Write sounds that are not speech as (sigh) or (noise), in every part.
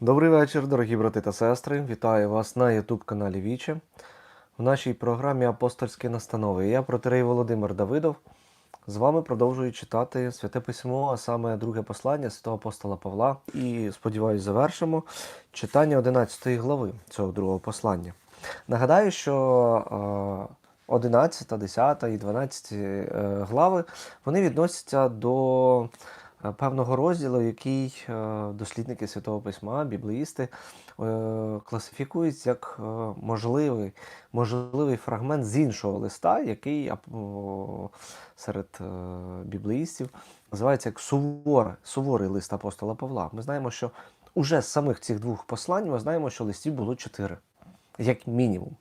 Добрий вечір, дорогі брати та сестри. Вітаю вас на YouTube каналі Віче. В нашій програмі Апостольські настанови. Я протерей Володимир Давидов. З вами продовжую читати Святе Письмо, а саме друге послання святого апостола Павла. І сподіваюсь, завершимо читання 11 глави цього другого послання. Нагадаю, що е, 11, 10 і 12 е, глави вони відносяться до е, певного розділу, який е, дослідники Святого Письма, біблеїсти е, класифікують як е, можливий, можливий фрагмент з іншого листа, який серед е, біблеїстів називається як суворе, суворий лист апостола Павла. Ми знаємо, що уже з самих цих двох послань ми знаємо, що листів було чотири, як мінімум.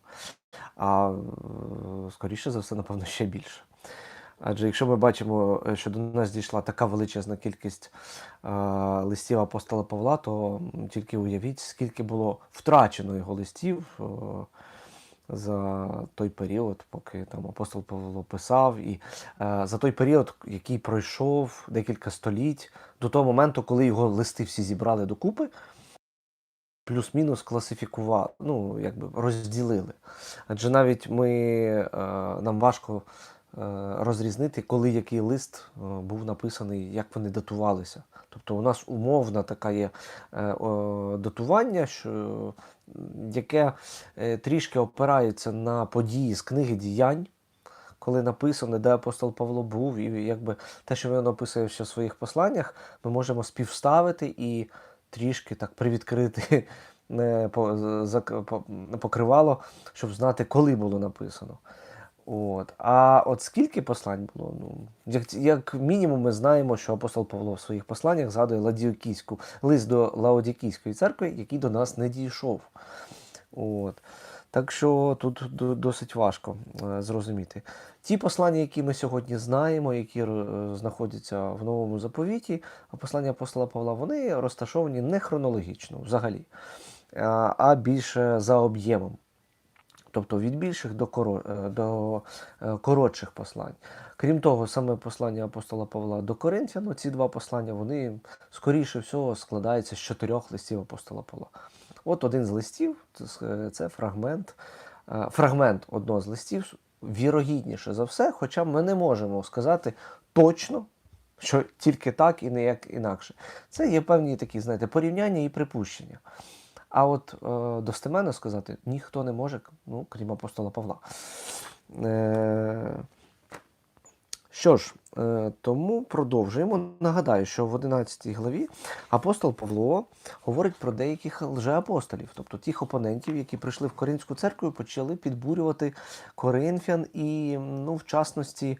А е, скоріше за все, напевно, ще більше. Адже якщо ми бачимо, е, що до нас дійшла така величезна кількість е, листів апостола Павла, то тільки уявіть, скільки було втрачено його листів е, за той період, поки там апостол Павло писав, і е, за той період, який пройшов декілька століть, до того моменту, коли його листи всі зібрали докупи, плюс-мінус класифікували, ну, якби розділили. Адже навіть ми, е, нам важко розрізнити, коли який лист е, був написаний, як вони датувалися. Тобто у нас умовна така є е, датування, що, яке е, трішки опирається на події з книги діянь. Коли написано, де апостол Павло був, і якби те, що він описує ще в своїх посланнях, ми можемо співставити і трішки так привідкрити е, покривало, щоб знати, коли було написано. От. А от скільки послань було? Ну, як, як мінімум, ми знаємо, що апостол Павло в своїх посланнях згадує Ладіокійську, лист до Лаодікійської церкви, який до нас не дійшов. От. Так що тут досить важко е, зрозуміти. Ті послання, які ми сьогодні знаємо, які е, знаходяться в новому заповіті, а послання апостола Павла, вони розташовані не хронологічно взагалі, а а більше за об'ємом. Тобто від більших до, коро- е, до е, коротших послань. Крім того, саме послання апостола Павла до Коринтян, ну, ці два послання, вони скоріше всього складаються з чотирьох листів апостола Павла. От один з листів це- фрагмент, е, фрагмент одного з листів, вірогідніше за все, хоча ми не можемо сказати точно, що тільки так і ніяк інакше. Це є певні такі, знаєте, порівняння і припущення. А от е, достеменно сказати ніхто не може, ну, крім апостола Павла. Е, що ж, е, тому продовжуємо. Нагадаю, що в 11 главі апостол Павло говорить про деяких лжеапостолів, тобто тих опонентів, які прийшли в Коринську церкву і почали підбурювати коринфян, і, ну, в частності,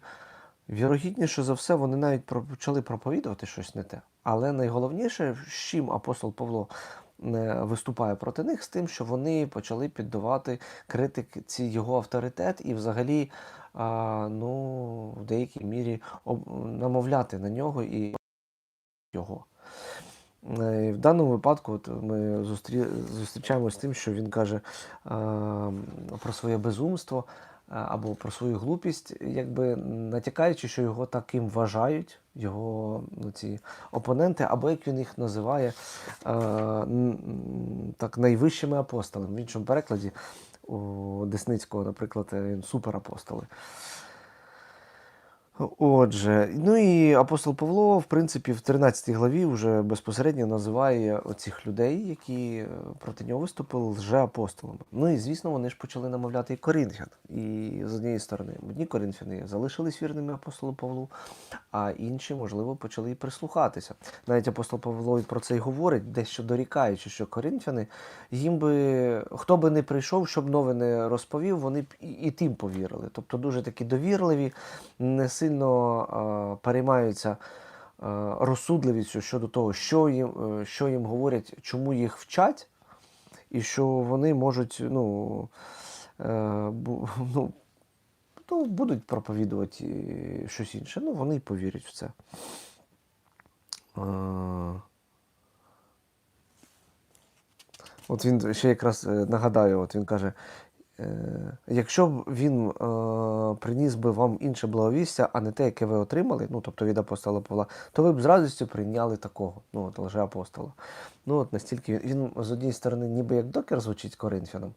вірогідніше за все, вони навіть почали проповідувати щось не те. Але найголовніше, з чим апостол Павло виступає проти них, з тим, що вони почали піддавати критиці його авторитет і взагалі ну, в деякій мірі намовляти на нього і його. Е, В даному випадку от ми зустрі... зустрічаємося з тим, що він каже про своє безумство або про свою глупість, якби натякаючи, що його таким вважають, його ну, ці опоненти, або як він їх називає, н- так, найвищими апостолами. В іншому перекладі у Десницького, наприклад, він суперапостоли. Отже, ну і апостол Павло, в принципі, в 13 главі вже безпосередньо називає оцих людей, які е, проти нього виступили лжеапостолами. Ну і звісно, вони ж почали намовляти і коринфян. І з однієї сторони, одні коринфяни залишились вірними апостолу Павлу, а інші, можливо, почали і прислухатися. Навіть апостол Павло і про це й говорить, дещо дорікаючи, що коринфяни, їм би хто би не прийшов, щоб нове не розповів, вони б і, і тим повірили. Тобто дуже такі довірливі, не сильно переймаються розсудливістю щодо того, що їм, е, що їм говорять, чому їх вчать, і що вони можуть ну, е, (laughs) ну, ну, будуть проповідувати щось інше. Ну, вони й повірять в це. От він ще якраз е, нагадаю, от він каже: Якщо б він е, приніс би вам інше благовістя, а не те, яке ви отримали, ну тобто від апостола Павла, то ви б з радістю прийняли такого, ну от лжеапостола. Ну от настільки він, він з однієї сторони, ніби як докер звучить коринфянам,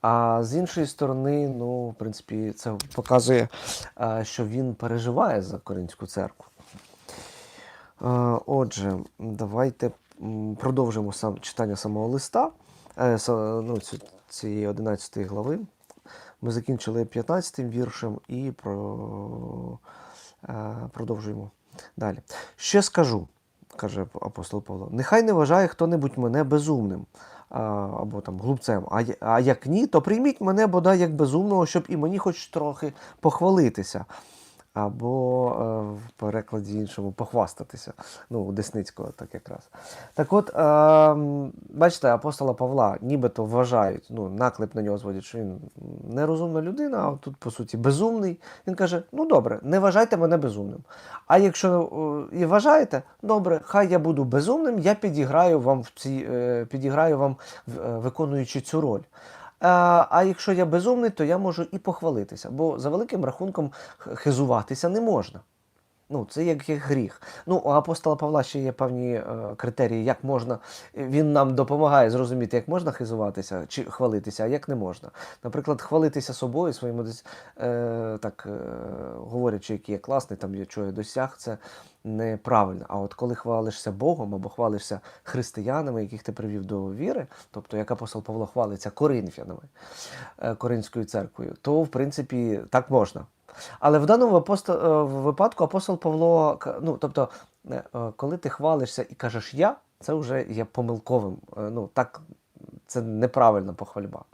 а з іншої сторони, ну, в принципі, це показує, е, що він переживає за Коринську церкву. Е, Отже, давайте продовжимо сам читання самого листа е, ну, ці- цієї 11 глави. Ми закінчили 15 віршем і про, е, продовжуємо далі. Ще скажу, каже апостол Павло, нехай не вважає хто-небудь мене безумним або там глупцем. А, а як ні, то прийміть мене бодай як безумного, щоб і мені хоч трохи похвалитися. Або е, в перекладі іншому похвастатися. Ну, у Десницького так якраз. Так от, е, бачите, апостола Павла нібито вважають, ну, наклеп на нього зводять, що він нерозумна людина, а тут, по суті, безумний. Він каже: ну добре, не вважайте мене безумним. А якщо е, і вважаєте, добре, хай я буду безумним, я підіграю вам в цій, е, підіграю вам, виконуючи цю роль. Е, А якщо я безумний, то я можу і похвалитися, бо за великим рахунком хизуватися не можна. Ну, це як, як гріх. Ну, у апостола Павла ще є певні е, критерії, як можна. Він нам допомагає зрозуміти, як можна хизуватися чи хвалитися, а як не можна. Наприклад, хвалитися собою, своїм десь е, так е, говорячи, який я класний, там я чого я досяг, це неправильно. А от коли хвалишся Богом або хвалишся християнами, яких ти привів до віри, тобто як апостол Павло хвалиться коринфянами, е, Коринською церквою, то в принципі так можна. Але в даному е, випадку апостол Павло, ну тобто, е, е, коли ти хвалишся і кажеш я, це вже є помилковим. Ну так, це неправильна похвальба.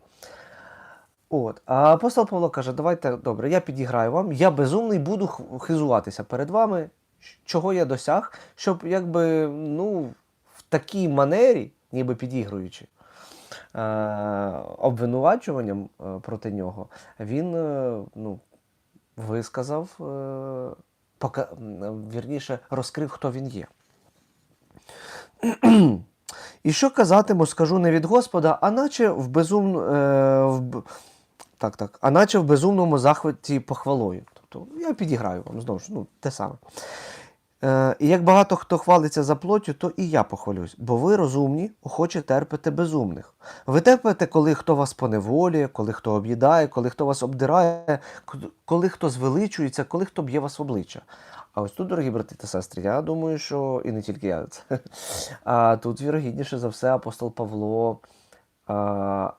От. А апостол Павло каже: давайте добре, я підіграю вам, я безумний, буду хизуватися перед вами, чого я досяг, щоб якби ну, в такій манері, ніби підігруючи, обвинувачуванням проти нього, він ну, висказав, е, пока, вірніше, розкрив, хто він є. (clears throat) І що казатиму, скажу не від Господа, а наче в безум... е, в... Так, так, а наче в безумному захваті похвалою. Тобто я підіграю вам знову ж ну, те саме. Е, і як багато хто хвалиться за плоттю, то і я похвалюсь, бо ви розумні, охоче терпите безумних. Ви терпите, коли хто вас поневолює, коли хто об'їдає, коли хто вас обдирає, коли хто звеличується, коли хто б'є вас в обличчя. А ось тут, дорогі брати та сестри, я думаю, що і не тільки я. це, (laughs) А тут, вірогідніше за все, апостол Павло а,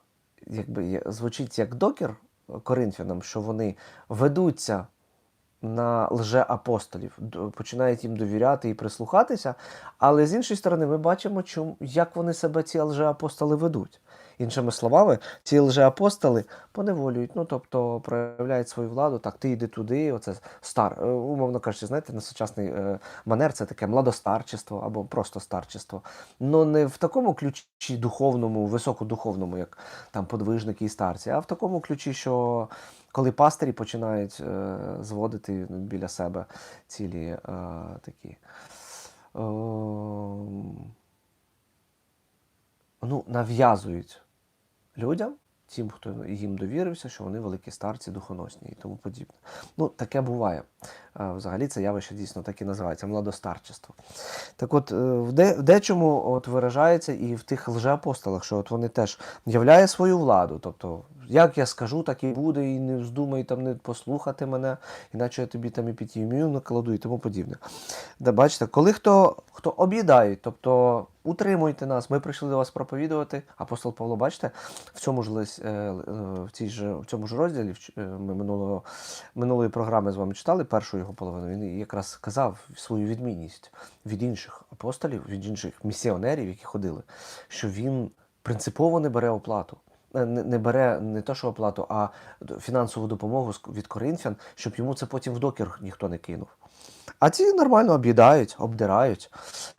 якби, звучить як докір коринфянам, що вони ведуться на лжеапостолів, починають їм довіряти і прислухатися. Але з іншої сторони, ми бачимо, чому, як вони себе ці лжеапостоли ведуть. Іншими словами, ці лжеапостоли поневолюють, ну тобто проявляють свою владу, так, ти йди туди, оце стар, е, умовно кажучи, знаєте, на сучасний е, манер це таке младостарчество або просто старчество. Ну не в такому ключі духовному, високодуховному, як там подвижники і старці, а в такому ключі, що коли пастирі починають е, зводити біля себе цілі е, такі. Е, ну, нав'язують людям, тим, хто їм довірився, що вони великі старці, духоносні і тому подібне. Ну, таке буває. Е, Взагалі це явище дійсно так і називається младостарчество. Так от, е, в, де, в дечому от виражається і в тих лжеапостолах, що от вони теж являє свою владу. Тобто, як я скажу, так і буде, і не вздумай там не послухати мене, іначе я тобі там і підім'ю накладу і тому подібне. Де бачите, коли хто, хто об'їдає, тобто утримуйте нас, ми прийшли до вас проповідувати. Апостол Павло, бачите, в цьому ж е, е, в, цій ж, в цьому ж розділі е, ми минулого, минулої програми з вами читали першу його половину. Він якраз казав свою відмінність від інших апостолів, від інших місіонерів, які ходили, що він принципово не бере оплату. Е, Не, бере не те, що оплату, а фінансову допомогу від коринфян, щоб йому це потім в докір ніхто не кинув. А ці нормально об'їдають, обдирають,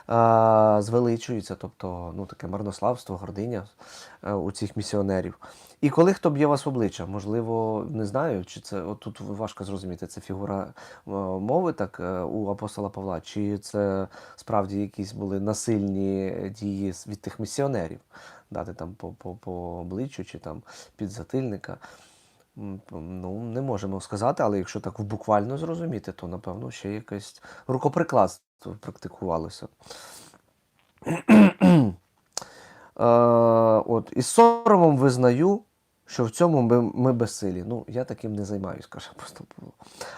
е, звеличуються, тобто ну, таке марнославство, гординя е, у цих місіонерів. І коли хто б'є вас в обличчя, можливо, не знаю, чи це от тут важко зрозуміти, це фігура мови так у апостола Павла, чи це справді якісь були насильні дії від тих місіонерів, дати там по, по, по обличчю чи там підзатильника. Ну, не можемо сказати, але якщо так буквально зрозуміти, то напевно ще якесь рукоприкладство практикувалося. Е, от, із соромом визнаю, що в цьому ми, ми безсилі. Ну, я таким не займаюсь, каже апостол.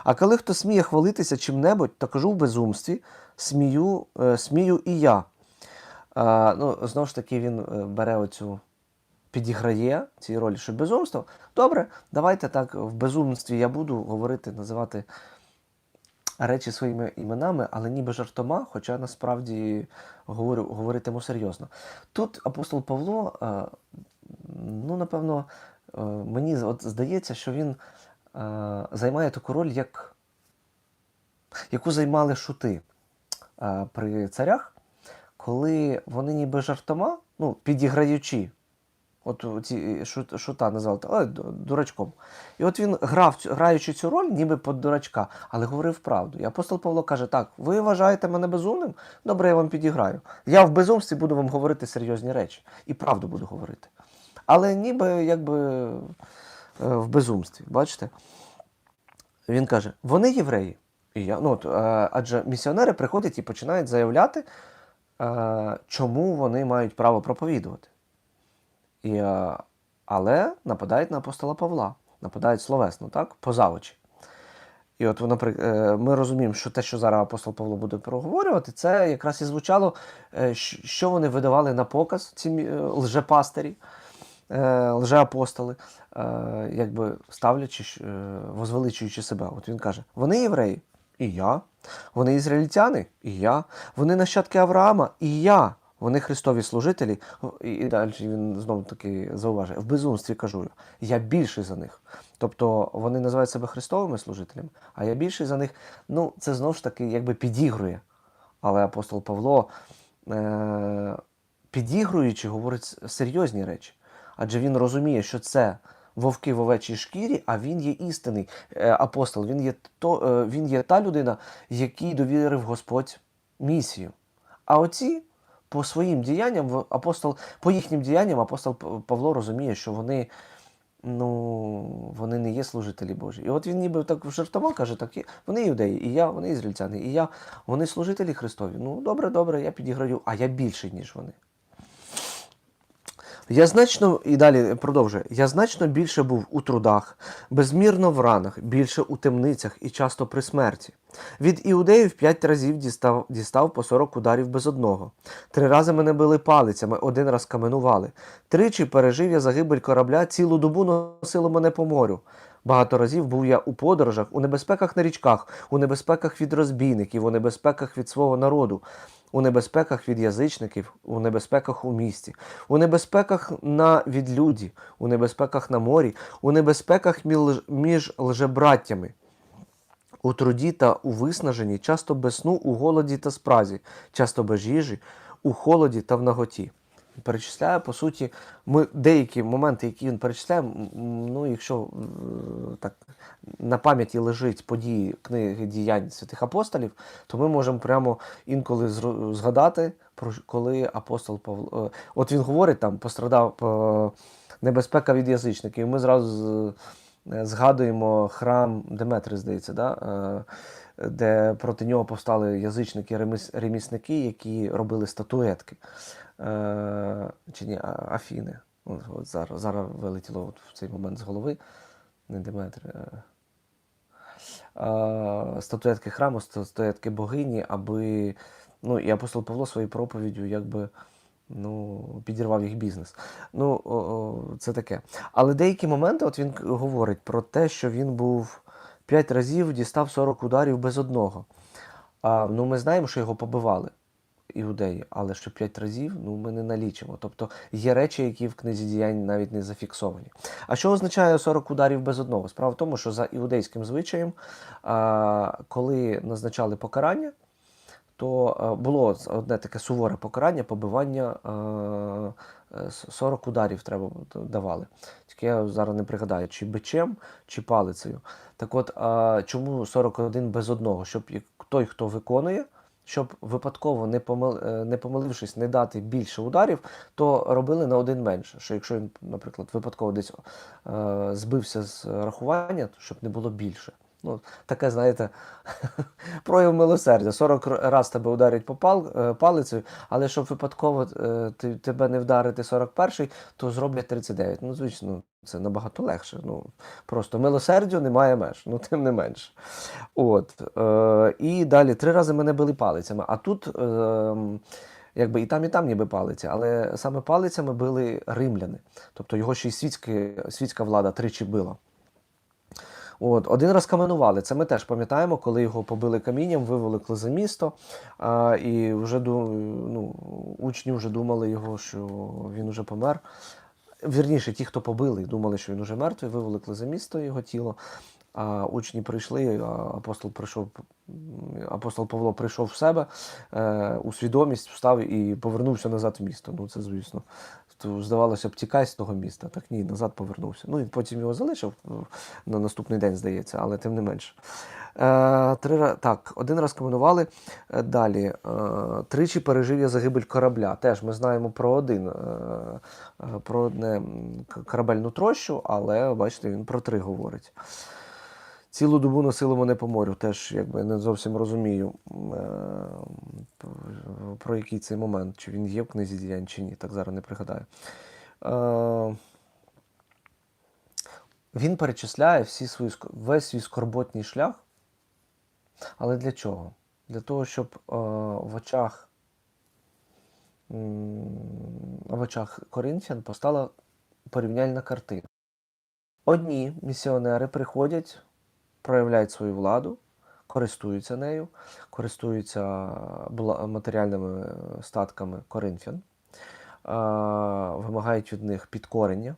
А коли хто сміє хвалитися чим-небудь, то кажу в безумстві, смію, е, смію і я. Е, ну, знову ж таки, він е, бере оцю, підіграє цій ролі, що безумство. Добре, давайте так, в безумстві я буду говорити, називати речі своїми іменами, але ніби жартома, хоча насправді говорю, говоритиму серйозно. Тут апостол Павло, е, ну, напевно, е, мені от здається, що він займає таку роль, як, яку займали шути при царях, коли вони ніби жартома, ну, підіграючи. От ці шута назвали ой, дурачком. І от він грав, граючи цю роль, ніби под дурачка, але говорив правду. І апостол Павло каже: так, ви вважаєте мене безумним? Добре, я вам підіграю. Я в безумстві буду вам говорити серйозні речі. І правду буду говорити. Але ніби якби е, в безумстві. Бачите? Він каже: вони євреї. І я, ну, е, адже місіонери приходять і починають заявляти, чому вони мають право проповідувати. І, е, але нападають на апостола Павла, нападають словесно, так? Поза очі. І от, наприклад, ми розуміємо, що те, що зараз апостол Павло буде проговорювати, це якраз і звучало, е, що вони видавали на показ, ці е, лжепастирі, е, лжеапостоли, е, якби ставлячи, е, возвеличуючи себе. От він каже: вони євреї, і я. Вони ізраїльтяни, і я. Вони нащадки Авраама, і я. Вони Христові служителі. І, далі він знову таки зауважує: в безумстві кажу, я більший за них. Тобто вони називають себе Христовими служителями, а я більший за них. Ну, це знову ж таки якби підігрує. Але апостол Павло, е- підігруючи, говорить серйозні речі. Адже він розуміє, що це вовки в овечій шкірі, а він є істинний е, апостол. Він є, то, е, він є та людина, якій довірив Господь місію. А оці по своїм діянням, апостол, по їхнім діянням апостол Павло розуміє, що вони, ну, вони не є служителі Божі. І от він ніби так жартома каже, так, вони іудеї, і я, вони ізраїльтяни, і я, вони служителі Христові. Ну, добре, добре, я підіграю, а я більший, ніж вони. Я значно і далі продовжує. Я значно більше був у трудах, безмірно в ранах, більше у темницях і часто при смерті. Від іудеїв п'ять разів дістав, дістав по сорок ударів без одного. Три рази мене били палицями, один раз каменували. Тричі пережив я загибель корабля, цілу добу носило мене по морю. Багато разів був я у подорожах, у небезпеках на річках, у небезпеках від розбійників, у небезпеках від свого народу, у небезпеках від язичників, у небезпеках у місті, у небезпеках на відлюді, у небезпеках на морі, у небезпеках між, лжебраттями. У труді та у виснаженні, часто без сну, у голоді та спразі, часто без їжі, у холоді та в наготі. Перечисляє, по суті, ми деякі моменти, які він перечисляє, ну, якщо е, так на пам'яті лежить події книги діянь святих апостолів, то ми можемо прямо інколи згадати, про коли апостол Павло. е, От він говорить там, пострадав е, небезпека від язичників. І ми зразу згадуємо храм Деметри, здається, да? де проти нього повстали язичники, реміс- ремісники, які робили статуетки. Е, Чи ні, Афіни. От, от зараз, зараз вилетіло от в цей момент з голови. Не Деметри. е, Статуетки храму, статуетки богині, аби. Ну, і апостол Павло своєю проповіддю якби ну, підірвав їх бізнес. Ну, о, о, це таке. Але деякі моменти, от він говорить про те, що він був 5 разів дістав 40 ударів без одного. А, ну, ми знаємо, що його побивали. Іудеї, але що 5 разів ну, ми не налічимо. Тобто є речі, які в книзі діянь навіть не зафіксовані. А що означає 40 ударів без одного? Справа в тому, що за іудейським звичаєм, коли назначали покарання, то е, було одне таке суворе покарання, побивання е, е, 40 ударів треба давали. Тільки я зараз не пригадаю, чи бичем, чи палицею. Так от, чому 41 без одного? Щоб той, хто виконує, щоб випадково не помил, е, не помилившись, не дати більше ударів, то робили на один менше. Що якщо він, наприклад, випадково десь е, збився з рахування, то щоб не було більше. Ну, таке, знаєте, (laughs) прояв милосердя. 40 раз тебе ударять по пал, е, палицею, але щоб випадково е, ти, тебе не вдарити 41-й, то зроблять 39. Ну, звісно, це набагато легше. Ну, просто милосердю немає меж, ну тим не менше. От, е, і далі три рази мене били палицями. А тут. Е, Якби і там, і там ніби палиці, але саме палицями били римляни. Тобто його ще й світські, світська влада тричі била. От, Один раз каменували. Це ми теж пам'ятаємо, коли його побили камінням, виволокли за місто. А, І вже ну, учні вже думали його, що він вже помер. Вірніше, ті, хто побили, думали, що він уже мертвий, виволокли за місто його тіло. А учні прийшли, апостол прийшов, апостол Павло прийшов в себе е, у свідомість, встав і повернувся назад в місто. Ну, це, звісно, здавалося б, тікай з того міста. Так ні, назад повернувся. Ну і потім його залишив на наступний день, здається, але тим не менше. Е, три, Так, один раз комунували. Е, далі. Е, тричі пережив я загибель корабля. Теж ми знаємо про один, е, е, про одне корабельну трощу, але бачите, він про три говорить. Цілу добу носило мене по морю, теж якби не зовсім розумію, е, про який цей момент, чи він є в книзі діянь, чи ні, так зараз не пригадаю. Е, він перечисляє всі свої, весь свій скорботній шлях. Але для чого? Для того, щоб е, в очах в очах Коринфян постала порівняльна картина. Одні місіонери приходять проявляють свою владу, користуються нею, користуються матеріальними статками коринфян, вимагають від них підкорення,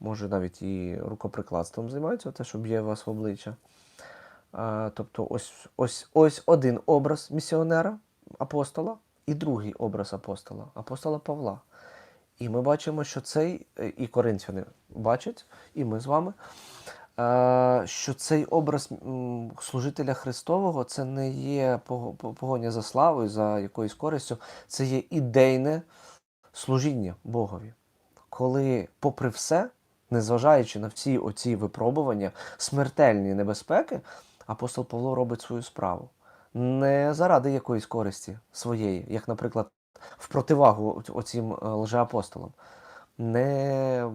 може навіть і рукоприкладством займаються, те, що б'є вас в обличчя. Тобто ось, ось, ось один образ місіонера, апостола, і другий образ апостола, апостола Павла. І ми бачимо, що цей і коринфяни бачать, і ми з вами. Е, що цей образ служителя Христового це не є погоня за славою, за якоюсь користю, це є ідейне служіння Богові. Коли, попри все, незважаючи на всі оці випробування, смертельні небезпеки, апостол Павло робить свою справу. Не заради якоїсь користі своєї, як, наприклад, в противагу оцім е, лжеапостолам. Не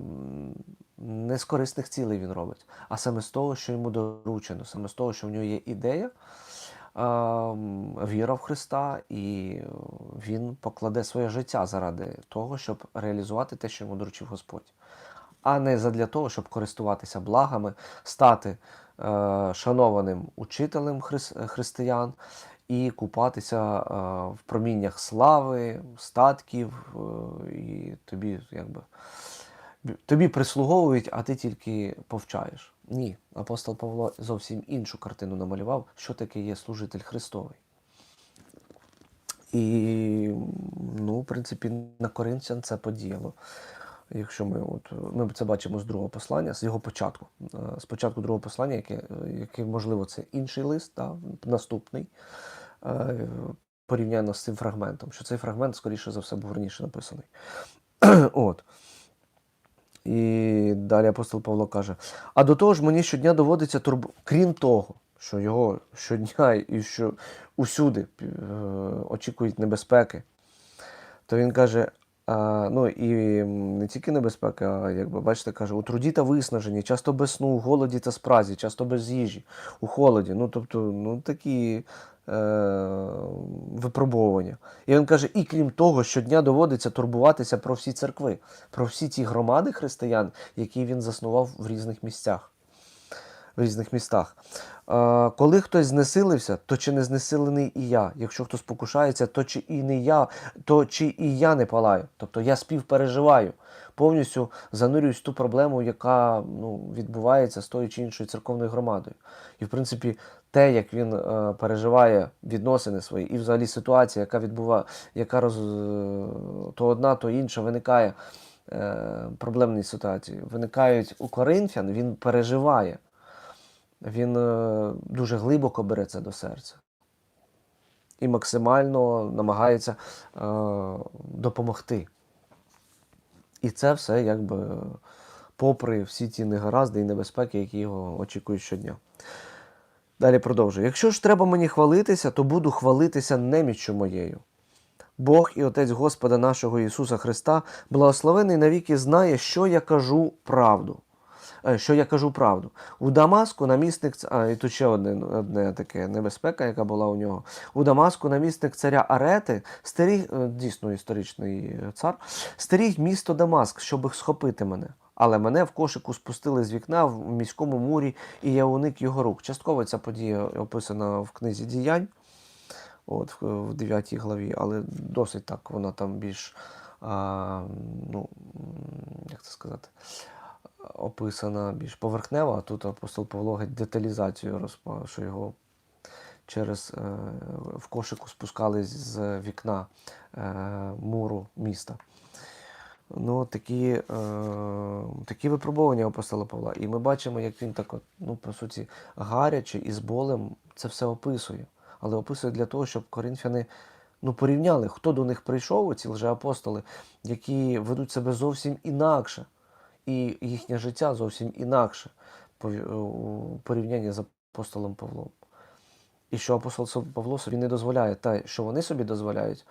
не з корисних цілей він робить, а саме з того, що йому доручено, саме з того, що в нього є ідея, віра в Христа, і він покладе своє життя заради того, щоб реалізувати те, що йому доручив Господь, а не задля того, щоб користуватися благами, стати е, шанованим учителем християн. І купатися е, в проміннях слави, статків, е, і тобі якби тобі прислуговують, а ти тільки повчаєш. Ні, апостол Павло зовсім іншу картину намалював, що таке є служитель Христовий. І, ну, в принципі, на Коринцян це подіяло. Якщо ми от, ми це бачимо з другого послання, з його початку. Е, з початку другого послання, яке, яке можливо, це інший лист, да, наступний, е, порівняно з цим фрагментом, що цей фрагмент, скоріше за все, був раніше написаний. (clears throat) От. І далі апостол Павло каже: а до того ж мені щодня доводиться турб... крім того, що його щодня і що усюди е, очікують небезпеки, то він каже: а, ну і не тільки небезпека, а якби бачите, каже, у труді та виснаженні, часто без сну, у голоді та спразі, часто без їжі, у холоді. Ну, тобто, ну такі е, випробовування. І він каже: і крім того, щодня доводиться турбуватися про всі церкви, про всі ті громади християн, які він заснував в різних місцях. В різних містах. Е, коли хтось знесилився, то чи не знесилений і я? Якщо хтось покушається, то чи і не я, то чи і я не палаю. Тобто я співпереживаю, повністю занурююсь в ту проблему, яка ну, відбувається з тою чи іншою церковною громадою. І в принципі, те, як він е, переживає відносини свої, і взагалі ситуація, яка відбуває, яка роз, е, то одна, то інша виникає е, проблемні ситуації, виникають у Коринфян, він переживає. Він е, дуже глибоко бере це до серця і максимально намагається е, допомогти. І це все якби попри всі ті негаразди і небезпеки, які його очікують щодня. Далі продовжую. Якщо ж треба мені хвалитися, то буду хвалитися неміччю моєю. Бог і Отець Господа нашого Ісуса Христа, благословений навіки, знає, що я кажу правду. Е, Що я кажу правду. У Дамаску намісник, а і тут ще одне, одне таке небезпека, яка була у нього. У Дамаску намісник царя Арети, стеріг, дійсно історичний цар, стеріг місто Дамаск, щоб схопити мене. Але мене в кошику спустили з вікна в міському мурі, і я уник його рук. Частково ця подія описана в книзі діянь, от, в 9 главі, але досить так вона там більш, а, ну, як це сказати, описана більш поверхнево, а тут апостол Павло деталізацію розпав, що його через е, в кошику спускали з вікна е, муру міста. Ну, такі, е, такі випробування апостола Павла. І ми бачимо, як він так, от, ну, по суті, гаряче і з болем це все описує. Але описує для того, щоб коринфяни ну, порівняли, хто до них прийшов, ці лжеапостоли, які ведуть себе зовсім інакше, і їхнє життя зовсім інакше у порівнянні з апостолом Павлом. І що апостол Павло собі не дозволяє те, що вони собі дозволяють,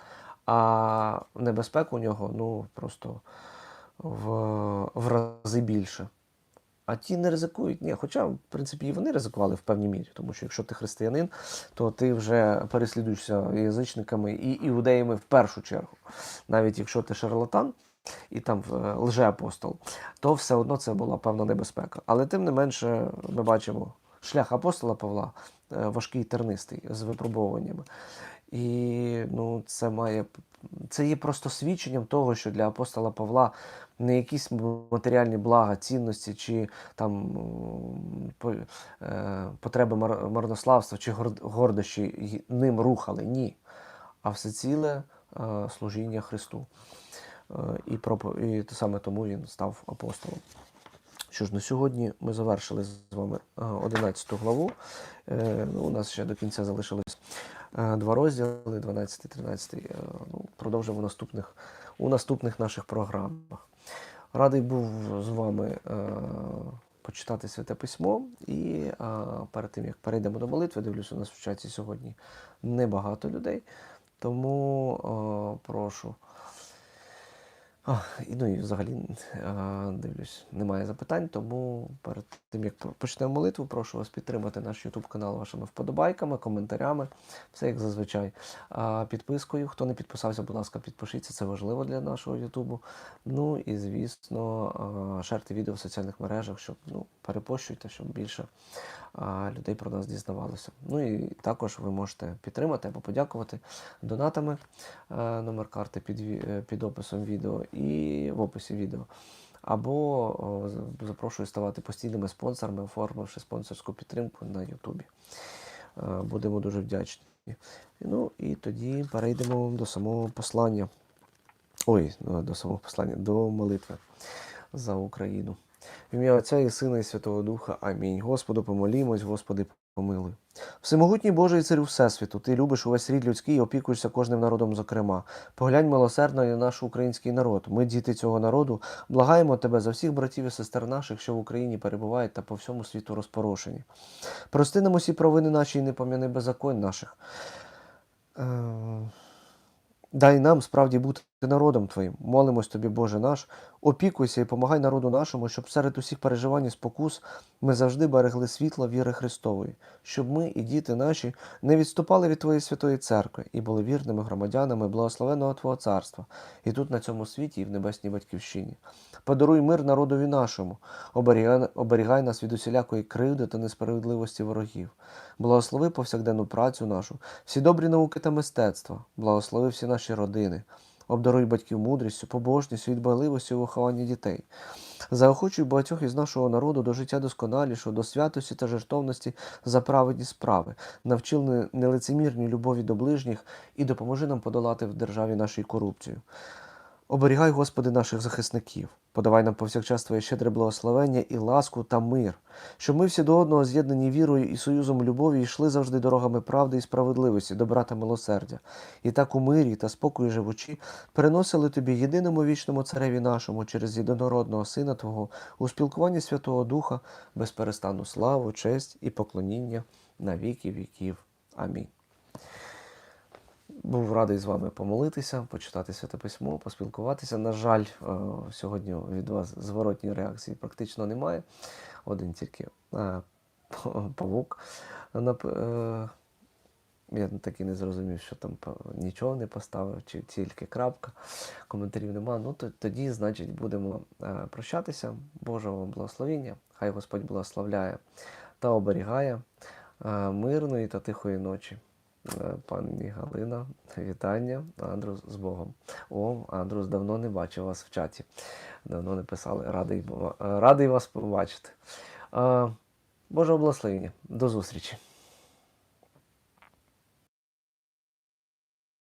а небезпека у нього ну, просто в, в рази більше. А ті не ризикують. Ні, хоча, в принципі, і вони ризикували в певній мірі, тому що якщо ти християнин, то ти вже переслідуєшся язичниками і іудеями в першу чергу. Навіть якщо ти шарлатан і там е, лжеапостол, то все одно це була певна небезпека. Але тим не менше, ми бачимо шлях апостола Павла е, важкий тернистий з випробовуваннями. І ну, це має це є просто свідченням того, що для апостола Павла не якісь матеріальні блага, цінності чи там е, потреби мар- марнославства чи гордощі ним рухали. Ні. А все ціле служіння Христу. Е, І, і саме тому він став апостолом. Що ж, на сьогодні ми завершили з вами е, 11 главу. Е, Ну, у нас ще до кінця залишилось е, два розділи, 12 13. Е, Ну, продовжимо в наступних, у наступних наших програмах. Радий був з вами е, почитати святе письмо. І е, перед тим, як перейдемо до молитви, дивлюся, у нас в чаті сьогодні небагато людей. Тому е, прошу. А, і, ну і взагалі а, дивлюсь, немає запитань, тому перед тим як почнемо молитву, прошу вас підтримати наш YouTube канал вашими вподобайками, коментарями, все як зазвичай. А, підпискою. Хто не підписався, будь ласка, підпишіться, це важливо для нашого YouTube. Ну і звісно, а, шерте відео в соціальних мережах, щоб ну, перепощуйте, щоб більше людей про нас дізнавалося. Ну і також ви можете підтримати або подякувати донатами. Е, Номер карти під, е, під описом відео і в описі відео. Або запрошую ставати постійними спонсорами, оформивши спонсорську підтримку на Ютубі. Е, Будемо дуже вдячні. Ну і тоді перейдемо до самого послання. Ой, до самого послання, до молитви за Україну. В ім'я Отця і Сина і Святого Духа. Амінь. Господу помолімось, Господи, помилуй. Всемогутній Божий і царю Всесвіту, ти любиш увесь рід людський і опікуєшся кожним народом, зокрема. Поглянь милосердно на наш український народ. Ми, діти цього народу, благаємо тебе за всіх братів і сестер наших, що в Україні перебувають та по всьому світу розпорошені. Прости нам усі провини наші і не пом'яни беззаконь наших. Е, Дай нам справді бути Ти народом твоїм, молимось тобі, Боже наш, опікуйся і помагай народу нашому, щоб серед усіх переживань і спокус ми завжди берегли світла віри Христової, щоб ми і діти наші не відступали від Твоєї святої церкви і були вірними громадянами благословенного Твого царства, і тут на цьому світі, і в небесній батьківщині. Подаруй мир народові нашому, оберігай, оберігай нас від усілякої кривди та несправедливості ворогів. Благослови повсякденну працю нашу, всі добрі науки та мистецтва, благослови всі наші родини. Обдаруй батьків мудрістю, побожністю, відбагливостю у вихованні дітей. Заохочуй багатьох із нашого народу до життя досконалішого, до святості та жертовності за праведні справи, навчили не- нелицемірній любові до ближніх і допоможи нам подолати в державі нашій корупцію. Оберігай, Господи, наших захисників, подавай нам повсякчас Твоє щедре благословення і ласку та мир, щоб ми всі до одного з'єднані вірою і союзом любові йшли завжди дорогами правди і справедливості, добра та милосердя, і так у мирі та спокої живучи, переносили Тобі єдиному вічному цареві нашому через єдинородного Сина Твого у спілкуванні Святого Духа безперестанну славу, честь і поклоніння на віки віків. Амінь. Був радий з вами помолитися, почитати святе письмо, поспілкуватися. На жаль, е, сьогодні від вас зворотньої реакції практично немає. Один тільки е, павук. е, Я так і не зрозумів, що там нічого не поставив, чи тільки крапка. Коментарів нема. Ну тоді, значить, будемо прощатися. Божого вам благословіння. Хай Господь благословляє та оберігає мирної та тихої ночі. Е, Пані Галина, вітання. Андрус з Богом. О, Андрус, давно не бачив вас в чаті. Давно не писали. Радий, е, радий вас побачити. Боже, Божого благословення. До зустрічі.